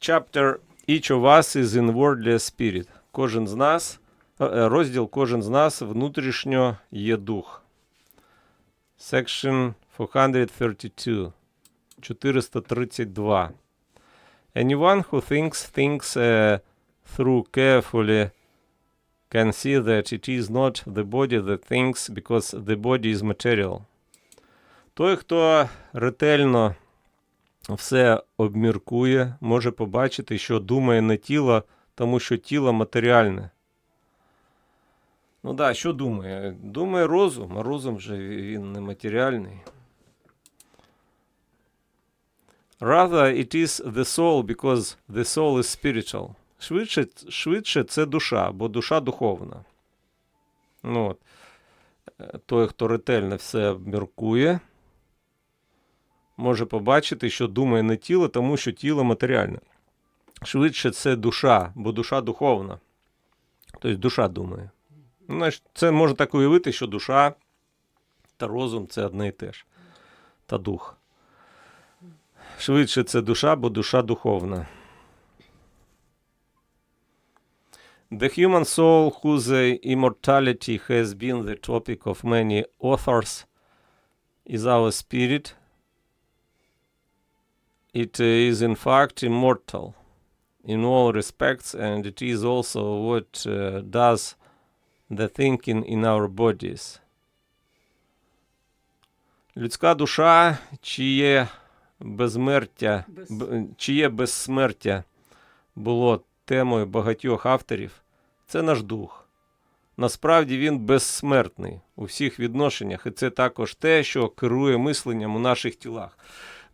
chapter Each of us is inwardly a spirit. Кожен з нас, е, е, розділ кожен з нас внутрішньо є дух. Section 432. 432. Anyone who thinks things uh, through carefully can see that it is not the body that thinks because the body is material. Той, хто ретельно все обміркує, може побачити, що думає не тіло, тому що тіло матеріальне. Ну так, да, що думає? Думає розум, а розум же він не матеріальний. Rather, it is the soul, because the soul is spiritual. Швидше, швидше це душа, бо душа духовна. Ну, от. Е, Той, хто ретельно все обміркує, може побачити, що думає не тіло, тому що тіло матеріальне. Швидше це душа, бо душа духовна. Тобто душа думає. Це можна так уявити, що душа та розум це одне і те ж. Та дух. Швидше це душа, бо душа духовна. The human soul, whose immortality has been the topic of many authors, is our spirit. It is in fact immortal in all respects, and it is also what uh, does the thinking in our bodies. Людська душа, чиє безсмертя, чиє безсмертя було темою багатьох авторів, це наш дух. Насправді він безсмертний у всіх відношеннях, і це також те, що керує мисленням у наших тілах.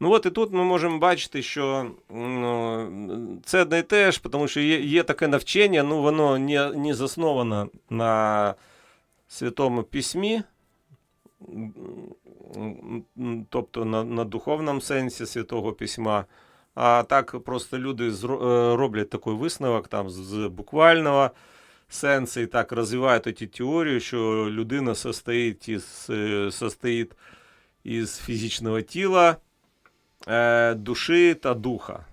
Ну от і тут ми можемо бачити, що ну, це одне і те ж, тому що є, є таке навчання, ну воно не, не засновано на Святому Письмі, тобто на, на духовному сенсі Святого Письма. А так просто люди е, роблять такий висновок там з- буквального сенсу і так розвивають ті теорію, що людина состоїть із, е, состоїть із фізичного тіла, е, душі та духа.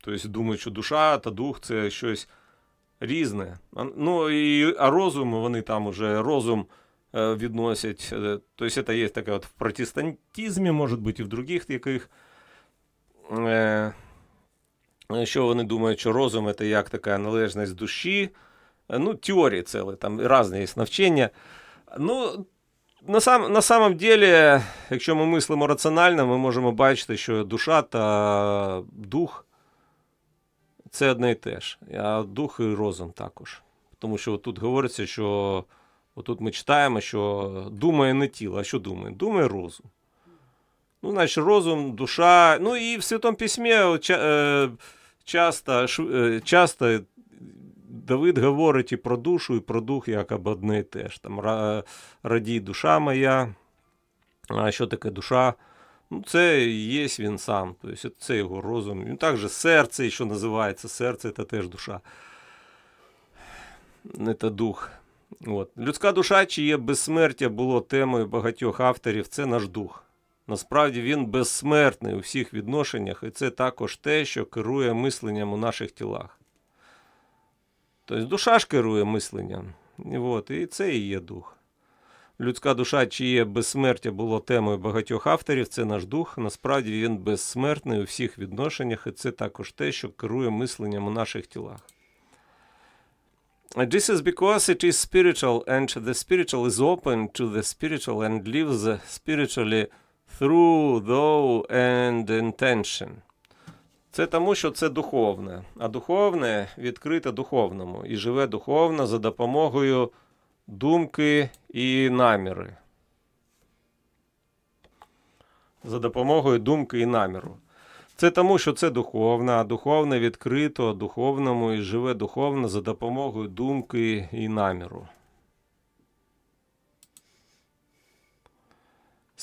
Тобто думають, що душа та дух це щось різне. Ну, і, а розум, вони там уже розум е, відносять. е, Тобто це є таке от в протестантизмі, може бути, і в других яких. Е, що вони думають, що розум це як така належність душі. Е, Ну, теорії цілі, там різні є навчання. Ну, на, сам, на самом деле, якщо ми мислимо раціонально, ми можемо бачити, що душа та дух це одне і те ж. А дух і розум також. Тому що тут говориться, що отут ми читаємо, що думає не тіло, а що думає? Думає розум. Ну, значить, розум, душа. Ну і в Святому Письмі ча- е, часто, е, часто Давид говорить і про душу, і про дух як об одне і те ж. Там радій душа моя. А що таке душа? Ну, це є він сам. Тобто це його розум. Він також серце, що називається серце, це теж душа. Це дух. От. Людська душа, чиє безсмертя було темою багатьох авторів, це наш дух. Насправді він безсмертний у всіх відношеннях, і це також те, що керує мисленням у наших тілах. Тобто душа ж керує мисленням. От, і це і є дух. Людська душа, чиє безсмертя було темою багатьох авторів, це наш дух. Насправді він безсмертний у всіх відношеннях, і це також те, що керує мисленням у наших тілах. This is because it is spiritual, and the spiritual is open to the spiritual and lives spiritually through though and intention. Це тому, що це духовне, а духовне відкрите духовному і живе духовно за допомогою думки і наміри. За допомогою думки і наміру. Це тому, що це духовне, а духовне відкрито духовному і живе духовно за допомогою думки і наміру.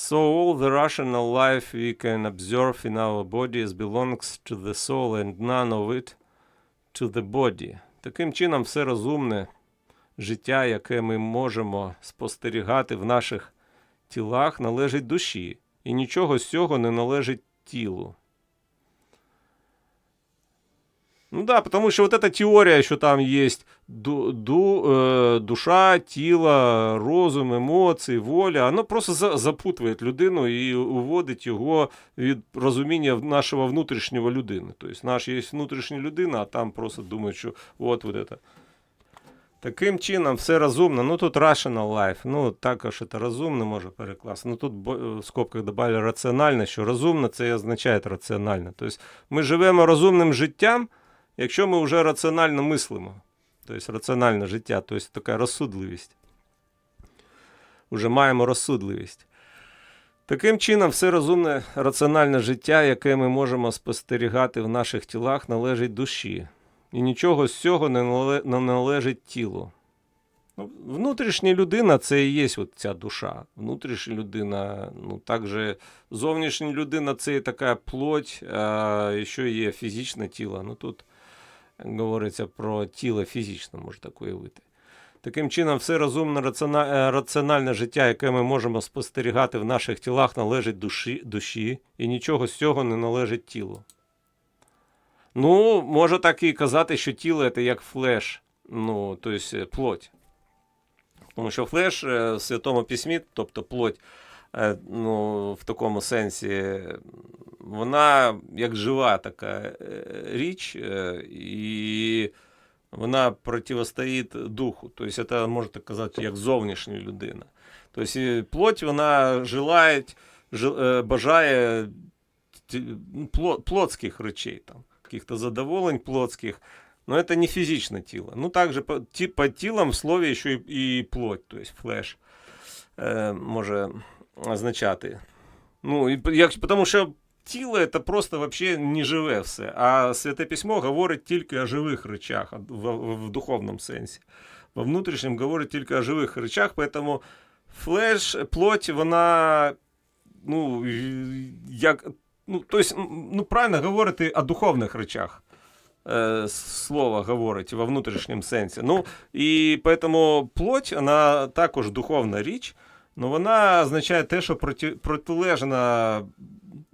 So all the rational life we can observe in our bodies belongs to the soul and none of it to the body. Таким чином, все розумне життя, яке ми можемо спостерігати в наших тілах, належить душі, і нічого з цього не належить тілу. Ну да, потому что вот эта теория, что там есть ду, ду, э, душа, тіло, розум, емоції, воля, воно просто за, запутує людину і уводить його від розуміння нашого внутрішнього людини. Тобто наш є внутрішня людина, а там просто думають, що от вот это. Таким чином, все розумно. Ну тут rational life. Ну також це розумно може перекласти. Ну тут в скобках додали раціонально, що розумно це і означає раціонально. Тобто ми живемо розумним життям, якщо ми вже раціонально мислимо. Тобто раціональне життя, тобто така розсудливість. Уже маємо розсудливість. Таким чином, все розумне раціональне життя, яке ми можемо спостерігати в наших тілах, належить душі. І нічого з цього не належить тілу. Ну, Внутрішня людина це і є от ця душа. Внутрішня людина, ну також зовнішня людина це і така плоть, а ще є фізичне тіло. Ну тут говориться про тіло фізичне, може так уявити. Таким чином, все розумне раціональне життя, яке ми можемо спостерігати в наших тілах, належить душі, душі, і нічого з цього не належить тілу. Ну, можу так і казати, що тіло це як флеш, ну, тобто плоть. Тому що флеш е, в Святому Письмі, тобто плоть, е, ну, в такому сенсі, вона як жива така річ, і вона протистоїть духу. Тобто, це можна казати, як зовнішня людина. Тобто, плоть вона желає, бажає плотських речей. там каких-то задоволень плотских, но это не физичное тело. Ну, также под телом в слове еще и, и плоть, то есть флеш е, може означати. Ну, і, як, Тому що тіло це просто вообще не живе все. А Святе Письмо говорить тільки о живих речах в, в, в духовному сенсі. Во внутрішньому говорить тільки о живих речах, поэтому флеш, плоть, вона, ну, як ну, то есть, ну, правильно говорити о духовних речах. Э, слово говорить во внутрішньому сенсі. Ну, і поэтому плоть, вона також духовна річ, але вона означає те, що проти, протилежна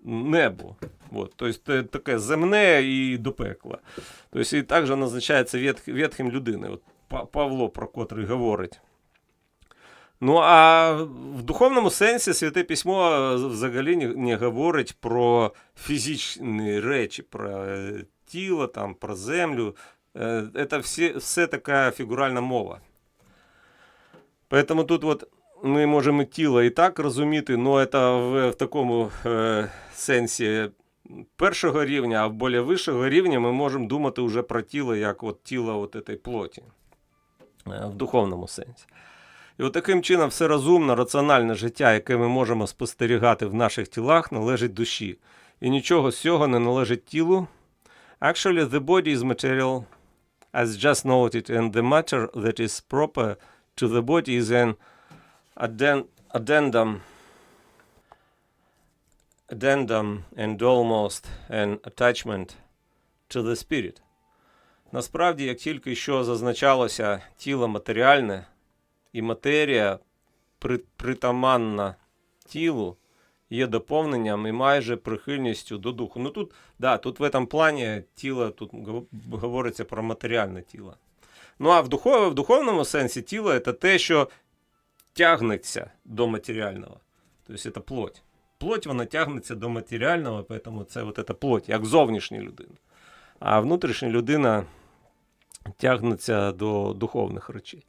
небу. Вот, то есть таке земне і до пекла. Тобто, і також вона ветхим людини. От Павло, про котрий говорить. Ну, а в духовному сенсі Святе Письмо взагалі не, не говорить про фізичні речі, про тіло, там, про землю. Це все, все така фігуральна мова. Поэтому тут от ми можемо тіло і так розуміти, але це в, в такому е, сенсі першого рівня, а в більш вищого рівня ми можемо думати вже про тіло як от тіло от цієї плоті в духовному сенсі. І от таким чином все розумне, раціональне життя, яке ми можемо спостерігати в наших тілах, належить душі. І нічого з цього не належить тілу. Actually, the body is material, as just noted, and the matter that is proper to the body is an addendum, addendum and almost an attachment to the spirit. Насправді, як тільки що зазначалося тіло матеріальне, і матерія притаманна тілу є доповненням і майже прихильністю до духу. Ну тут, да, тут в этом плані тіло тут говориться про матеріальне тіло. Ну а в, духов, в духовному сенсі тіло це те, що тягнеться до матеріального. Тобто це плоть. Плоть вона тягнеться до матеріального, тому це от це плоть, як зовнішня людина. А внутрішня людина тягнеться до духовних речей.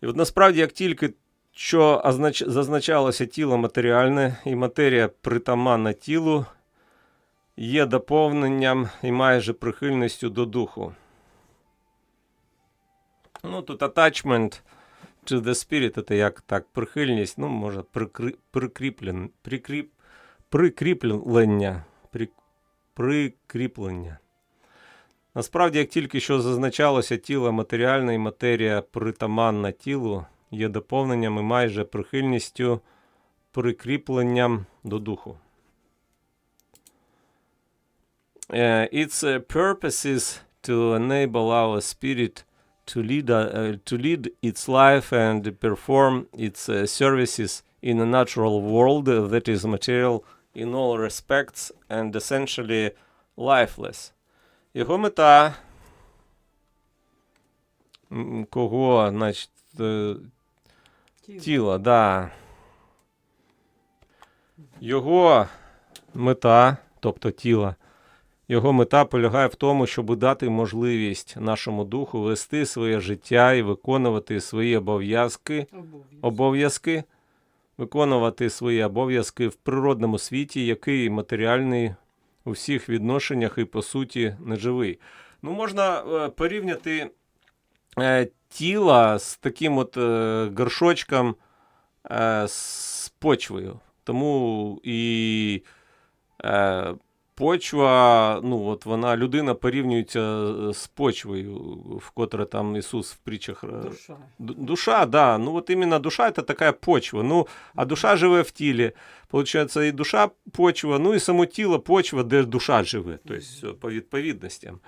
І от насправді, як тільки що зазначалося тіло матеріальне і матерія притаманна тілу, є доповненням і майже прихильністю до духу. Ну, Тут attachment to the spirit це як так, прихильність, ну, може, прикрі, прикріплен, прикріп, прикріплення. При, прикріплення. Насправді, як тільки що зазначалося тіло матеріальне і матерія притаманна тілу, є доповненням і майже прихильністю прикріпленням до духу. Uh, its purpose is to enable our spirit to lead, uh, to lead its life and perform its uh, services in a natural world that is material in all respects and essentially lifeless. Його мета. Кого, значить, е, Тіло. тіла, да. Його мета, тобто тіла, його мета полягає в тому, щоб дати можливість нашому духу вести своє життя і виконувати свої обов'язки, обов'язки, виконувати свої обов'язки в природному світі, який матеріальний у всіх відношеннях і по суті неживий. Ну, можна е, порівняти е, тіло з таким от е, горшочком з почвою. Тому і почва, ну от вона, людина порівнюється з почвою, в котре там Ісус в притчах. е, Душа. Душа, да. Ну вот именно душа это такая почва. Ну, а душа живе в тілі. Получается, і душа почва, ну і само тіло почва, де душа живе. Тобто по відповідностям.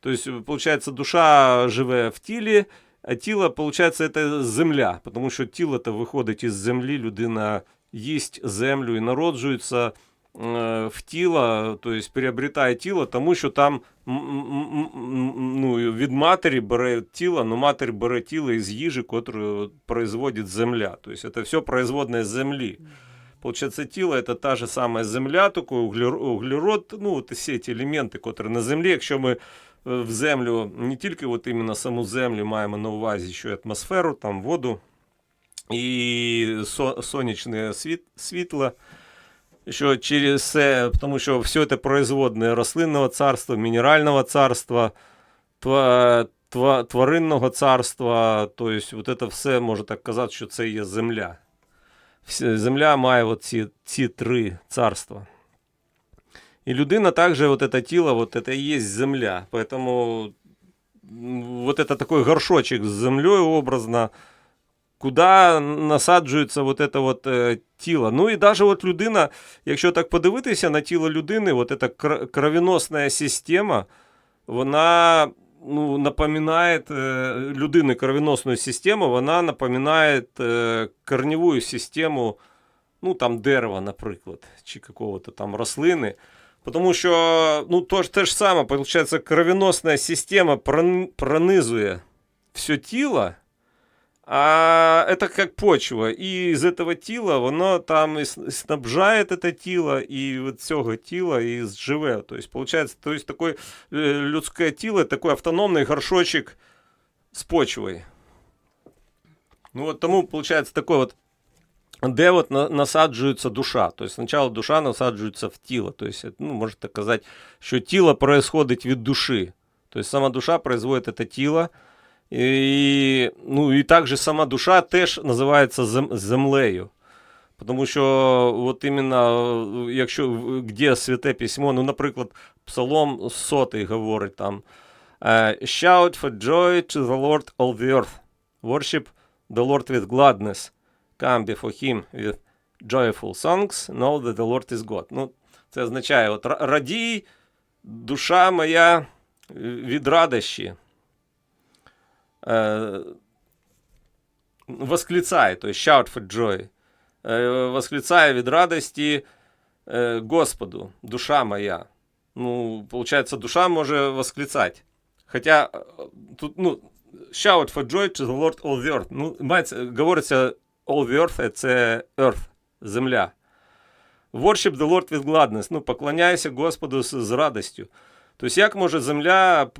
Тобто, получается, душа живе в тілі, а тіло, получается, це земля. Тому що тіло то виходить із землі, людина їсть землю і народжується е, в тіло, тобто приобретає тіло, тому що там ну, від матері бере тіло, але матері бере тіло із їжі, яку производить земля. Тобто це все производне з землі. Получается, тіло это та же самая земля, только углерод, ну, от всі ці елементи, які на землі, якщо ми е, в землю, не тільки от іменно саму землю маємо на увазі, що й атмосферу, там воду і сонячне світ, світло, що через це, тому що все це производне рослинного царства, мінерального царства, тва, тва, тваринного царства, тобто от це все можна так казати, що це є земля. Вся- Земля має от ці, ці три царства. І людина также, вот это тіло, вот это и есть земля. Поэтому м, вот это такой горшочек с землей образно, куди насаджується вот это вот е, тіло. Ну і навіть от людина, якщо так подивитися на тіло людини, вот эта кр- кровеносна система, вона ну, напоминає е, людини кровеносну систему, вона напоминає е, корневую систему, ну там дерева, наприклад, чи какого-то там рослини. Тому що ну, то, ж- те ж саме, виходить, кровеносна система прон- пронизує все тіло, а это как почва. І з этого тіла воно там і с- снабжає це тіло, і від цього тіла і живе. Тобто, получается, то есть такое э, людское тело, такой автономный горшочек с почвой. Ну вот тому, получается, такой вот де от на- насаджується душа. Тобто спочатку душа насаджується в тіло. Тобто, ну, можна так казати, що тіло происходить від душі. Тобто сама душа производить це тіло. і, ну, і також сама душа теж називається зем, землею. Тому що от іменно, е, якщо де святе письмо, ну, наприклад, Псалом сотий говорить там е, Shout for joy to the Lord all the earth. Worship the Lord with gladness. Come before him with joyful songs. Know that the Lord is God. Ну, це означає, от радій, душа моя від радощі. Е, восклицай, то есть shout for joy. Е, восклицай від радості е, Господу, душа моя. Ну, получается, душа може восклицать. Е, тут, ну, shout for joy to the Lord all the earth. Ну, мається, говориться all the earth, це earth, земля. Worship the Lord with gladness. Ну, поклоняйся Господу з, з радостю. Тобто, як може земля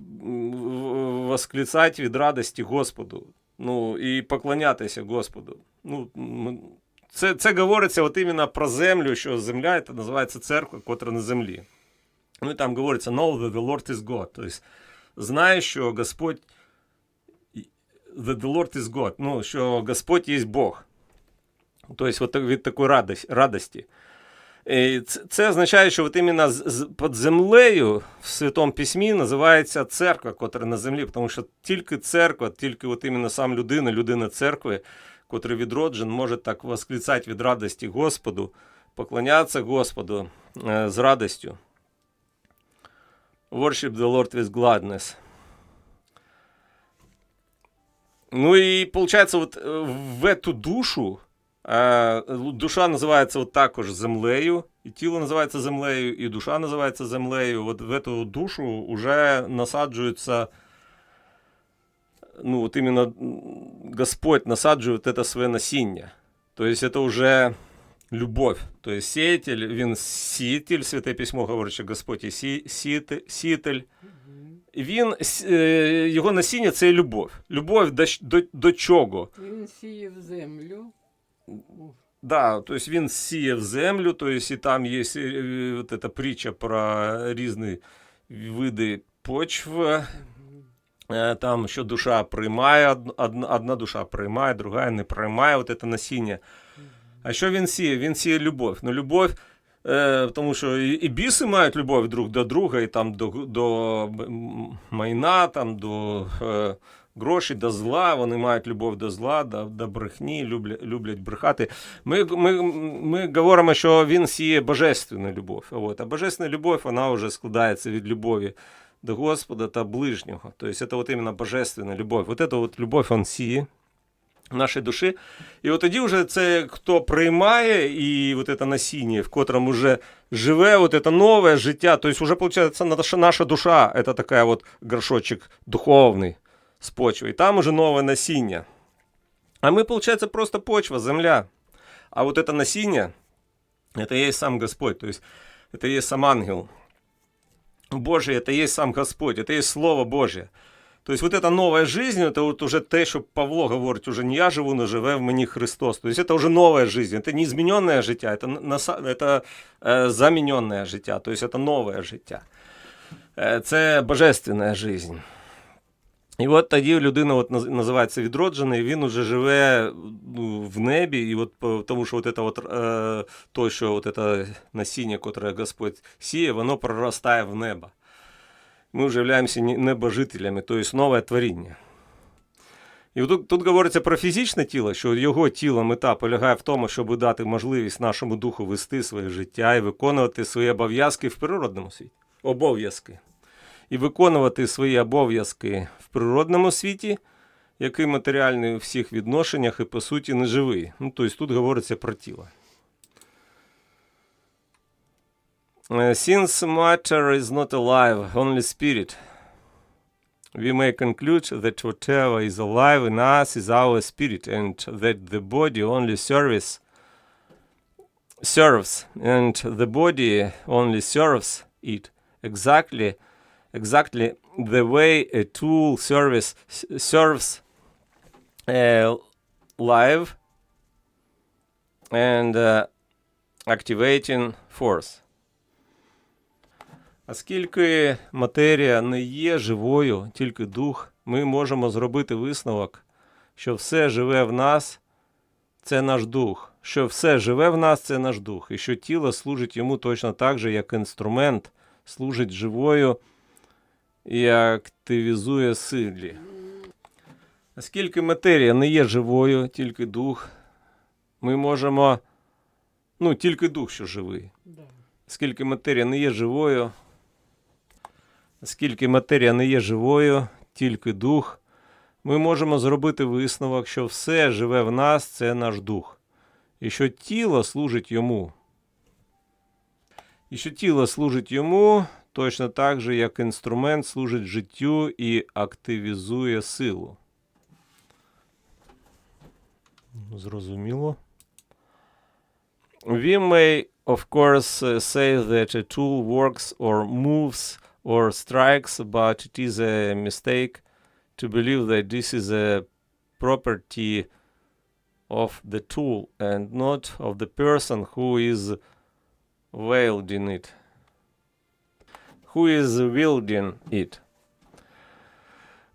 восклицати від радості Господу? Ну, і поклонятися Господу. Ну, це, це говориться от іменно про землю, що земля це називається церква, котра на землі. Ну і там говориться know that the Lord is God. Тобто, знай, що Господь that the Lord is God. Ну, що Господь є Бог. Тобто, від такої радості. радості. І Це, це означає, що от іменно з, з, під землею в Святому Письмі називається церква, котра на землі, тому що тільки церква, тільки от іменно сам людина, людина церкви, котрий відроджен, може так восклицати від радості Господу, поклонятися Господу е, з радостю. Worship the Lord with gladness. Ну и получается, вот э, в эту душу, э, душа називається от також землею, І тіло називається землею, і душа називається землею. От в эту душу вже насаджується, ну, от іменно Господь насаджує вот это своє насіння. Тобто це вже любов. Тобто сіятель, він сіятель, Святе Письмо говорить, що Господь є сі- сіяте- сіятель. Він, е, його насіння це любов. Любов до, до, до чого? Він сіяв землю. Да, то есть він сіяв землю, то есть і там є е, вот эта притча про різні види почв. Е, Там, що душа приймає, одна душа приймає, друга не приймає от це насіння. А що він сіє? Він сіє любов. Ну, любов, е, тому що і, і біси мають любов друг до друга, і там до, до майна, там, до е, грошей, до зла. Вони мають любов до зла, до, до брехні, люблять, люблять брехати. Ми, ми, ми говоримо, що він сіє божественну любов. От. А божественна любов, вона вже складається від любові до Господа та ближнього. Тобто це от іменно божественна любов. Вот это от любов він сіє нашій душі. І от тоді вже це хто приймає і от це насіння, в котрому вже живе от це нове життя. Тобто вже, виходить, наша, наша душа це така от горшочок духовний з почви. І там уже нове насіння. А ми, виходить, просто почва, земля. А вот это насіння, это и есть сам Господь, то есть это и есть сам ангел. Божий, это и есть сам Господь, это и есть Слово Божье. То есть вот эта новая жизнь, это вот уже те, що Павло говорить, уже не я живу, но живе в мені Христос. То есть это уже новая жизнь, это не измененное життя, это, наса- это е, заміненне життя, то есть это новое життя. Е, Це божественна жизнь. І от тоді людина от наз- називається відроджений, він уже живе ну, в небі, і от по- тому що от это от, е, то, що от это насіння, котре Господь сіє, воно проростає в небо. Ми вже являємося не- небожителями, тобто нове творіння. І тут, тут говориться про фізичне тіло, що його тіло мета полягає в тому, щоб дати можливість нашому духу вести своє життя і виконувати свої обов'язки в природному світі. Обов'язки. І виконувати свої обов'язки в природному світі, який матеріальний у всіх відношеннях і по суті не живий. Ну, тобто тут говориться про тіло. Since matter is not alive, only spirit, we may conclude that whatever is alive in us is our spirit, and that the body only serves serves, and the body only serves it exactly exactly the way a tool service serves a live and uh, activating force. Оскільки матерія не є живою, тільки дух, ми можемо зробити висновок, що все живе в нас це наш дух, що все живе в нас це наш дух, і що тіло служить йому точно так же, як інструмент служить живою і активізує силі. Оскільки матерія не є живою, тільки дух, ми можемо. Ну, тільки дух, що живий. Оскільки матерія не є живою, оскільки матерія не є живою, тільки дух, ми можемо зробити висновок, що все живе в нас це наш дух, і що тіло служить йому. І що тіло служить йому точно так же, як інструмент служить життю і активізує силу. Зрозуміло. We may, of course, say that a tool works or moves or strikes, but it is a mistake to believe that this is a property of the tool and not of the person who is wielding it. Who is wielding it.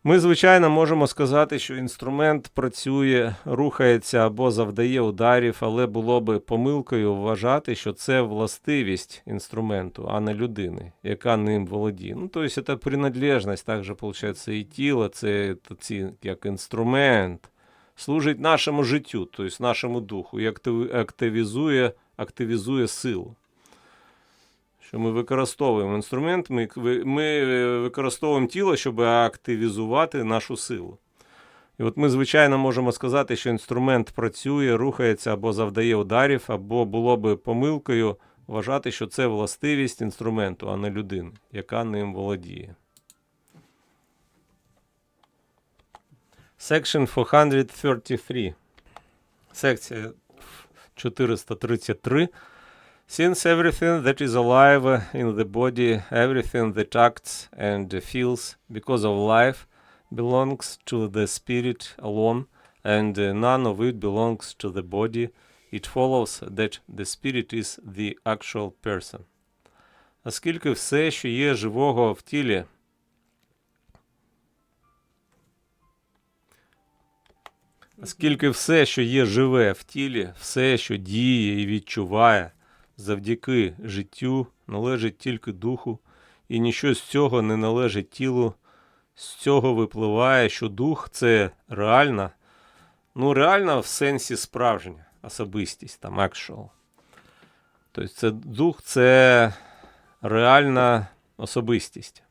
Ми, звичайно, можемо сказати, що інструмент працює, рухається або завдає ударів, але було би помилкою вважати, що це властивість інструменту, а не людини, яка ним володіє. Ну, тобто, це приналежність, також, виходить, і тіло, це ці, як інструмент, служить нашому життю, тобто нашому духу, і актив- активізує, активізує силу. Що ми використовуємо інструмент, ми, ми е, використовуємо тіло, щоб активізувати нашу силу. І от ми, звичайно, можемо сказати, що інструмент працює, рухається або завдає ударів, або було би помилкою вважати, що це властивість інструменту, а не людини, яка ним володіє. Section 433. Секція 433. Since everything that is alive in the body, everything that acts and feels because of life, belongs to the spirit alone, and uh, none of it belongs to the body, it follows that the spirit is the actual person. Оскільки все, що є живого в тілі, Оскільки все, що є живе в тілі, все, що діє і відчуває, завдяки життю, належить тільки духу, і ніщо з цього не належить тілу. З цього випливає, що дух це реальна, ну, реальна в сенсі справжня особистість, там actual. Тобто це дух це реальна особистість.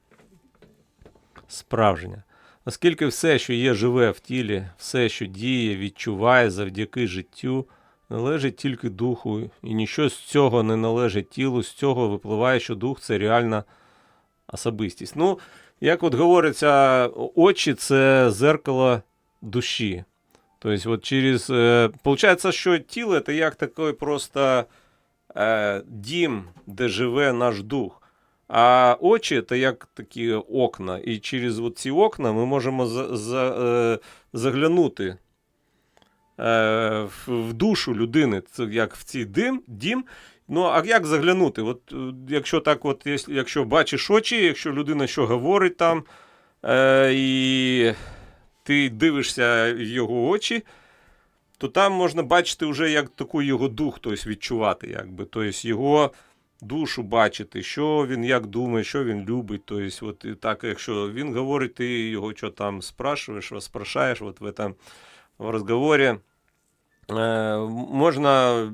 Справжня. Оскільки все, що є живе в тілі, все, що діє, відчуває завдяки життю, належить тільки духу, і ніщо з цього не належить тілу, з цього випливає, що дух це реальна особистість. Ну, як от говориться, очі це зеркало душі. Тобто, от через. Е, получається, що тіло це як такий просто е, дім, де живе наш дух. А очі це як такі окна. І через ці окна ми можемо за, за, е, заглянути в, в душу людини. Як в цей дим, дім. Ну, а як заглянути? От, е, якщо так, от, якщо- бачиш очі, якщо людина що говорить там, е, і ти дивишся в його очі, то там можна бачити вже як таку його дух, тобто відчувати, якби. Тобто його душу бачити, що він як думає, що він любить. Тобто, от і так, якщо він говорить, ти його що там спрашуєш, розпрашаєш от в этом в розговорі. Е, можна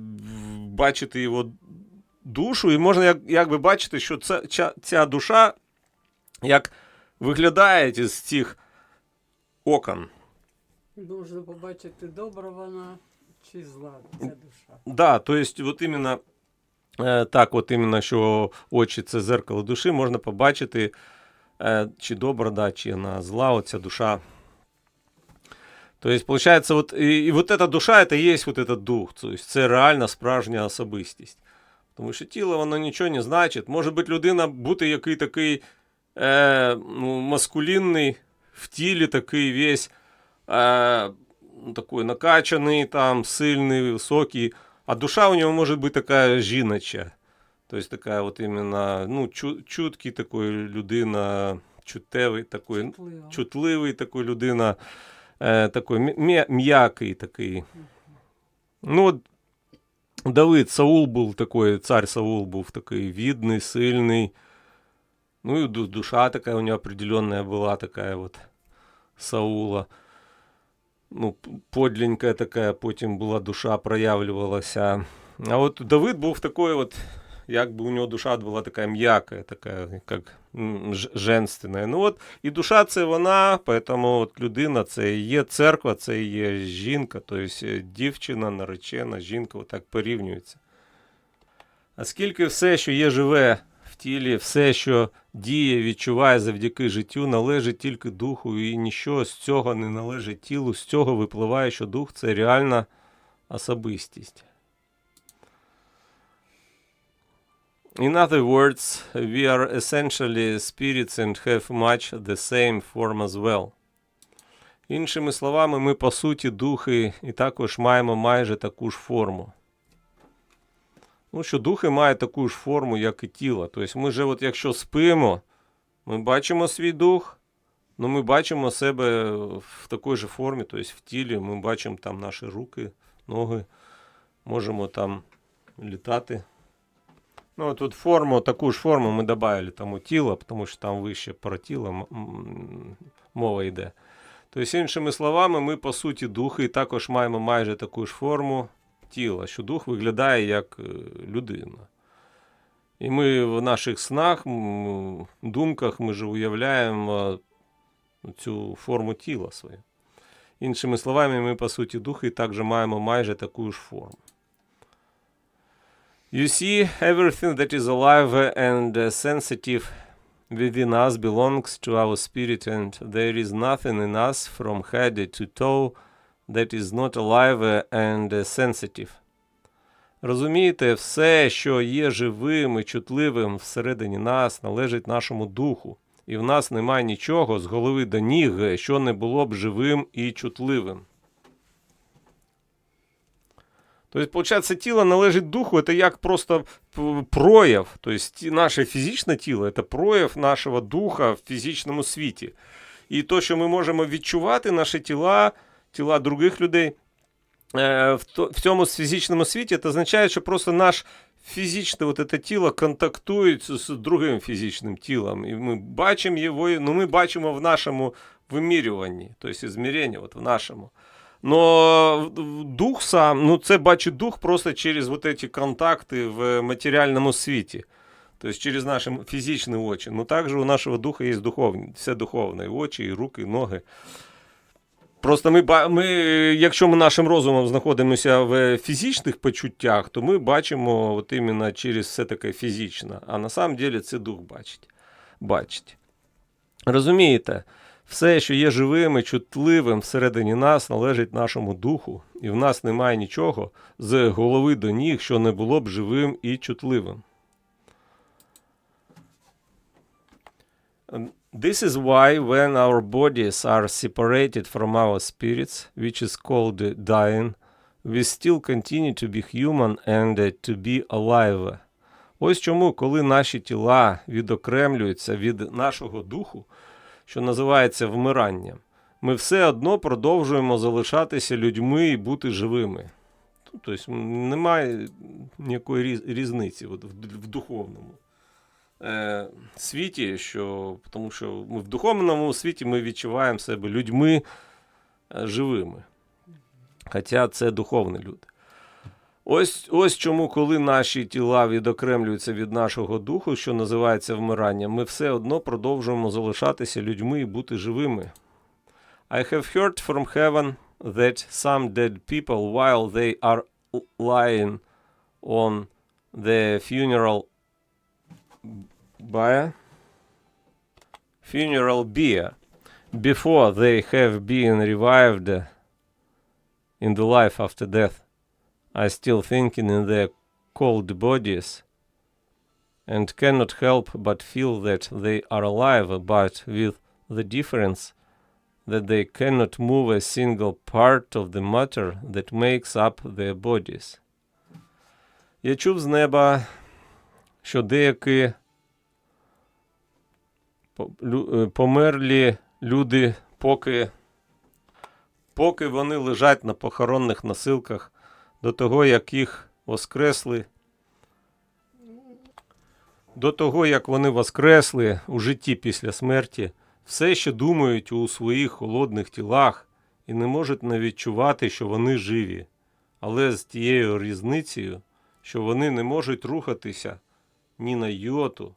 бачити його душу, і можна як, якби бачити, що ця, ця, ця душа як виглядає із цих окон. Можна побачити, добра вона чи зла ця душа. Да, то есть от іменно е, так, от іменно, що очі це зеркало душі, можна побачити, е, чи добра, да, чи вона зла, оця душа. То есть, получается, вот, і, і вот эта душа, це є вот этот дух, то есть це реальна справжня особистість. Тому що тіло, воно нічого не значить. Може бути людина бути який такий е, ну, маскулінний в тілі, такий весь е, ну, такой накачаний, там, сильний, високий, а душа у него может быть такая жіноча. То есть такая вот именно, ну, чу, чуткий такой людина, чутевий такой, Чутливо. чутливий такой людина, е, такой м'я- м'який такий. Ну, от Давид, Саул був такой, цар Саул був такий відний, сильний. Ну и душа такая у него определенная была, такая вот Саула. Ну, подленькая такая, потім була душа, проявлювалася. А от Давид був такой от, якби у нього душа була така м'яка, така, як женственна. Ну от, і душа це вона, поэтому от людина це і є церква, це і є жінка, тобто дівчина, наречена, жінка, отак порівнюється. А скільки все, що є живе в тілі, все, що діє, відчуває завдяки життю, належить тільки духу, і нічого з цього не належить тілу. З цього випливає, що дух це реальна особистість. In other words, we are essentially spirits and have much the same form as well. Іншими словами, ми по суті духи і також маємо майже таку ж форму. Ну, що духи мають таку ж форму, як і тіло. Тобто ми же, от якщо спимо, ми бачимо свій дух, ну ми бачимо себе в такій же формі, тобто в тілі, ми бачимо там наші руки, ноги, можемо там літати. Ну, тут форму, таку ж форму ми додали там у тіла, тому що там вище про тіло мова йде. Тобто, іншими словами, ми по суті духи і також маємо майже таку ж форму тіла, що дух виглядає як е, людина. І ми в наших снах, думках, ми ж уявляємо цю форму тіла своє. Іншими словами, ми, по суті, духи також маємо майже таку ж форму. You see, everything that is alive and uh, sensitive within us belongs to our spirit, and there is nothing in us from head to toe that is not alive uh, and uh, sensitive. Розумієте, все, що є живим і чутливим всередині нас, належить нашому духу, і в нас немає нічого з голови до ніг, е, що не було б живим і чутливим. Тобто, получается, тіло належить духу, це як просто прояв. Тобто, наше фізичне тіло це прояв нашого духа в фізичному світі. І то, що ми можемо відчувати наші тіла, тіла других людей е, в, цьому фізичному світі, це означає, що просто наш фізичне вот это тіло контактує з, другим фізичним тілом. І ми бачимо його, ну ми бачимо в нашому вимірюванні, тобто зміряння, от в нашому. Но дух сам, ну це бачить дух просто через вот эти контакти в матеріальному світі. Тобто через наші фізичні очі. Ну також у нашого духа є духовні, все духовне, очі, і руки, ноги. Просто ми, ми, якщо ми нашим розумом знаходимося в фізичних почуттях, то ми бачимо от іменно через все таке фізичне. А на самом деле це дух бачить. бачить. Розумієте? Все, що є живим і чутливим всередині нас, належить нашому духу, і в нас немає нічого з голови до ніг, що не було б живим і чутливим. This is why, when our bodies are separated from our spirits, which is called dying, we still continue to be human and to be alive. Ось чому, коли наші тіла відокремлюються від нашого духу, що називається вмиранням, ми все одно продовжуємо залишатися людьми і бути живими. Ну, Тобто немає ніякої різниці в духовному е, світі, що, тому що ми в духовному світі ми відчуваємо себе людьми е, живими. Хоча це духовні люди. Ось, ось чому, коли наші тіла відокремлюються від нашого духу, що називається вмиранням, ми все одно продовжуємо залишатися людьми і бути живими. I have heard from heaven that some dead people, while they are lying on the funeral bier, funeral bier, before they have been revived in the life after death, are still thinking in their cold bodies and cannot help but feel that they are alive, but with the difference that they cannot move a single part of the matter that makes up their bodies. Я чув з неба, що деякі е, померлі люди, поки, поки вони лежать на похоронних носилках, до того, як їх воскресли, до того, як вони воскресли у житті після смерті, все ще думають у своїх холодних тілах і не можуть не відчувати, що вони живі, але з тією різницею, що вони не можуть рухатися ні на йоту,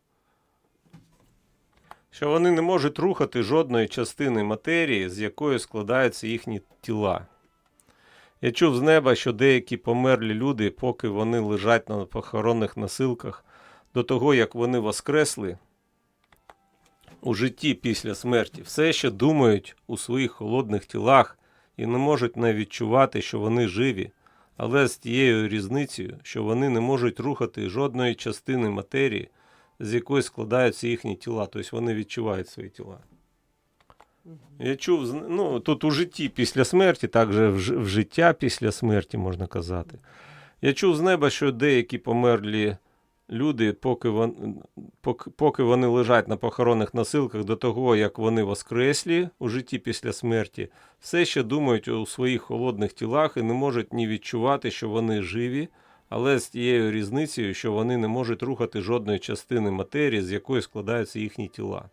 що вони не можуть рухати жодної частини матерії, з якої складаються їхні тіла. Я чув з неба, що деякі померлі люди, поки вони лежать на похоронних носилках, до того як вони воскресли у житті після смерті, все ще думають у своїх холодних тілах і не можуть не відчувати, що вони живі, але з тією різницею, що вони не можуть рухати жодної частини матерії, з якої складаються їхні тіла, тобто вони відчувають свої тіла. Я чув, ну, тут у житті після смерті, також в, в життя після смерті, можна казати. Я чув з неба, що деякі померлі люди, поки, вон, поки, поки вони лежать на похоронних носилках до того, як вони воскреслі у житті після смерті, все ще думають у своїх холодних тілах і не можуть ні відчувати, що вони живі, але з тією різницею, що вони не можуть рухати жодної частини матерії, з якої складаються їхні тіла.